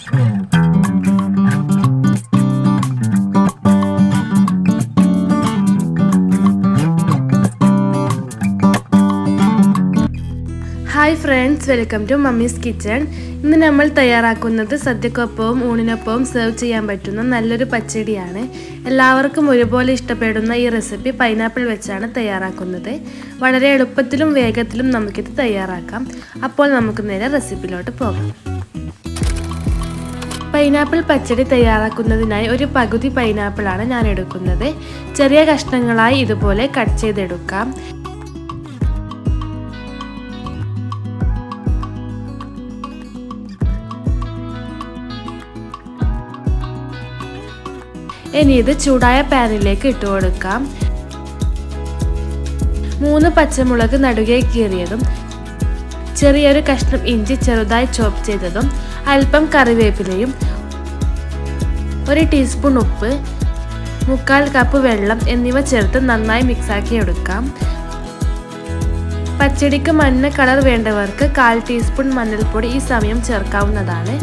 Hi friends welcome to mummy's kitchen. ഇന്ന് നമ്മൾ തയ്യാറാക്കുന്നത് സദ്യക്കൊപ്പവും ഊണിനൊപ്പവും സെർവ് ചെയ്യാൻ പറ്റുന്ന നല്ലൊരു പച്ചടിയാണ്. എല്ലാവർക്കും ഒരുപോലെ ഇഷ്ടപ്പെടുന്ന ഈ റെസിപ്പി പൈനാപ്പിൾ വെച്ചാണ് തയ്യാറാക്കുന്നത്. വളരെ എളുപ്പത്തിലും വേഗത്തിലും നമുക്കിത് തയ്യാറാക്കാം. അപ്പോൾ നമുക്ക് നേരെ റെസിപ്പിയിലോട്ട് പോകാം. പൈനാപ്പിൾ പച്ചടി തയ്യാറാക്കുന്നതിനായി ഒരു പകുതി പൈനാപ്പിളാണ് ഞാൻ എടുക്കുന്നത്. ചെറിയ കഷ്ണങ്ങളായി ഇതുപോലെ കട്ട് ചെയ്തെടുക്കാം. ഇനി ഇത് ചൂടായ പാനിലേക്ക് ഇട്ട് കൊടുക്കാം. മൂന്ന് പച്ചമുളക് നടുകെ കീറിയതും ചെറിയൊരു കഷ്ണം ഇഞ്ചി ചെറുതായി ചോപ്പ് ചെയ്തതും അല്പം കറിവേപ്പിലയും ഒരു ടീസ്പൂൺ ഉപ്പ് മുക്കാൽ കപ്പ് വെള്ളം എന്നിവ ചേർത്ത് നന്നായി മിക്സാക്കി എടുക്കാം. പച്ചടിക്ക് മഞ്ഞ കളർ വേണ്ടവർക്ക് കാൽ ടീസ്പൂൺ മഞ്ഞൾപ്പൊടി ഈ സമയം ചേർക്കാവുന്നതാണ്.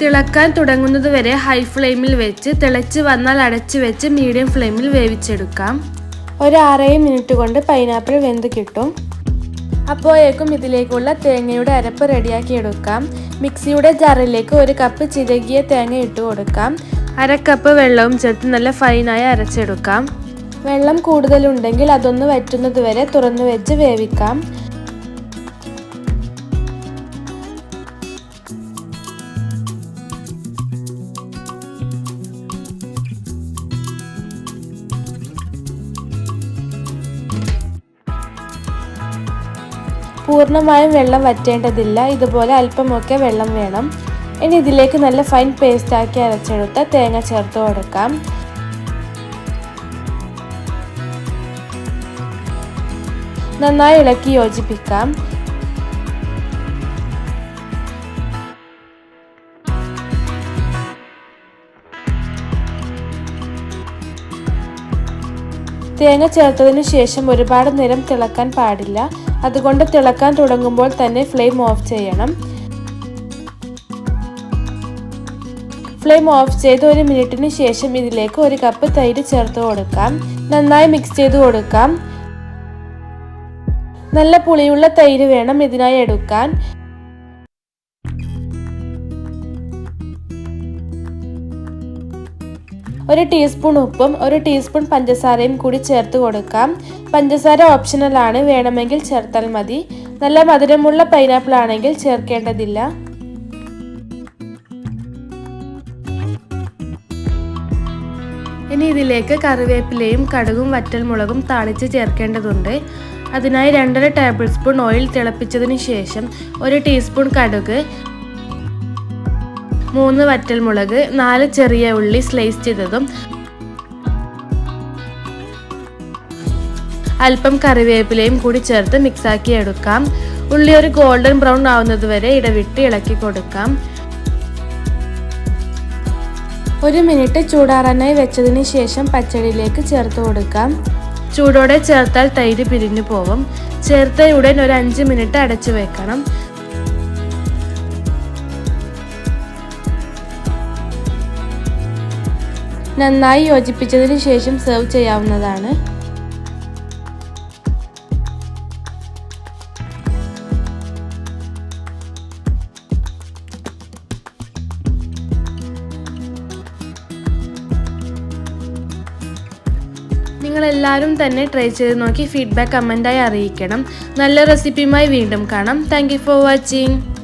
തിളക്കാൻ തുടങ്ങുന്നത് വരെ ഹൈ ഫ്ലെയിമിൽ വെച്ച് തിളച്ച് വന്നാൽ അടച്ച് വെച്ച് മീഡിയം ഫ്ലെയിമിൽ വേവിച്ചെടുക്കാം. ഒരു ആറേഴ് മിനിറ്റ് കൊണ്ട് പൈനാപ്പിൾ വെന്ത് കിട്ടും. അപ്പോഴേക്കും ഇതിലേക്കുള്ള തേങ്ങയുടെ അരപ്പ് റെഡിയാക്കി എടുക്കാം. മിക്സിയുടെ ജാറിലേക്ക് ഒരു കപ്പ് ചിരകിയ തേങ്ങ ഇട്ട് കൊടുക്കാം. അര കപ്പ് വെള്ളവും ചേർത്ത് നല്ല ഫൈനായി അരച്ചെടുക്കാം. വെള്ളം കൂടുതലുണ്ടെങ്കിൽ അതൊന്ന് വറ്റുന്നത് വരെ തുറന്നു വെച്ച് വേവിക്കാം. പൂർണമായും വെള്ളം വറ്റേണ്ടതില്ല. ഇതുപോലെ അല്പമൊക്കെ വെള്ളം വേണം. ഇനി ഇതിലേക്ക് നല്ല ഫൈൻ പേസ്റ്റാക്കി അരച്ചെടുത്ത തേങ്ങ ചേർത്ത് കൊടുക്കാം. നന്നായി ഇളക്കി യോജിപ്പിക്കാം. തേങ്ങ ചേർത്തതിനു ശേഷം ഒരുപാട് നേരം തിളക്കാൻ പാടില്ല. അതുകൊണ്ട് തിളക്കാൻ തുടങ്ങുമ്പോൾ തന്നെ ഫ്ലെയിം ഓഫ് ചെയ്യണം. ഫ്ലെയിം ഓഫ് ചെയ്ത് ഒരു മിനിറ്റിന് ശേഷം ഇതിലേക്ക് ഒരു കപ്പ് തൈര് ചേർത്ത് കൊടുക്കാം. നന്നായി മിക്സ് ചെയ്ത് കൊടുക്കാം. നല്ല പുളിയുള്ള തൈര് വേണം ഇതിനായി എടുക്കാൻ. ഒരു ടീസ്പൂൺ ഉപ്പും ഒരു ടീസ്പൂൺ പഞ്ചസാരയും കൂടി ചേർത്ത് കൊടുക്കാം. പഞ്ചസാര ഓപ്ഷണലാണ് വേണമെങ്കിൽ ചേർത്താൽ മതി. നല്ല മധുരമുള്ള പൈനാപ്പിൾ ആണെങ്കിൽ ചേർക്കേണ്ടതില്ല. ഇനി ഇതിലേക്ക് കറിവേപ്പിലയും കടുകും വറ്റൽമുളകും താളിച്ച് ചേർക്കേണ്ടതുണ്ട്. അതിനായി രണ്ടര ടേബിൾ സ്പൂൺ ഓയിൽ തിളപ്പിച്ചതിന് ശേഷം ഒരു ടീസ്പൂൺ കടുക് മൂന്ന് വറ്റൽമുളക് നാല് ചെറിയ ഉള്ളി സ്ലൈസ് ചെയ്തതും അല്പം കറിവേപ്പിലയും കൂടി ചേർത്ത് മിക്സാക്കി എടുക്കാം. ഉള്ളി ഒരു ഗോൾഡൻ ബ്രൗൺ ആവുന്നത് വരെ ഇടവിട്ട് ഇളക്കി കൊടുക്കാം. ഒരു മിനിറ്റ് ചൂടാറാനായി വെച്ചതിന് ശേഷം പച്ചടിയിലേക്ക് ചേർത്ത് കൊടുക്കാം. ചൂടോടെ ചേർത്താൽ തൈര് പിരിഞ്ഞു പോവും. ചേർത്ത ഉടൻ ഒരു അഞ്ച് മിനിറ്റ് അടച്ചു വെക്കണം. നന്നായി യോജിപ്പിച്ചതിന് ശേഷം സെർവ് ചെയ്യാവുന്നതാണ്. നിങ്ങളെല്ലാവരും തന്നെ ട്രൈ ചെയ്ത് നോക്കി ഫീഡ്ബാക്ക് കമന്റായി അറിയിക്കണം. നല്ല റെസിപ്പിയുമായി വീണ്ടും കാണാം. Thank for watching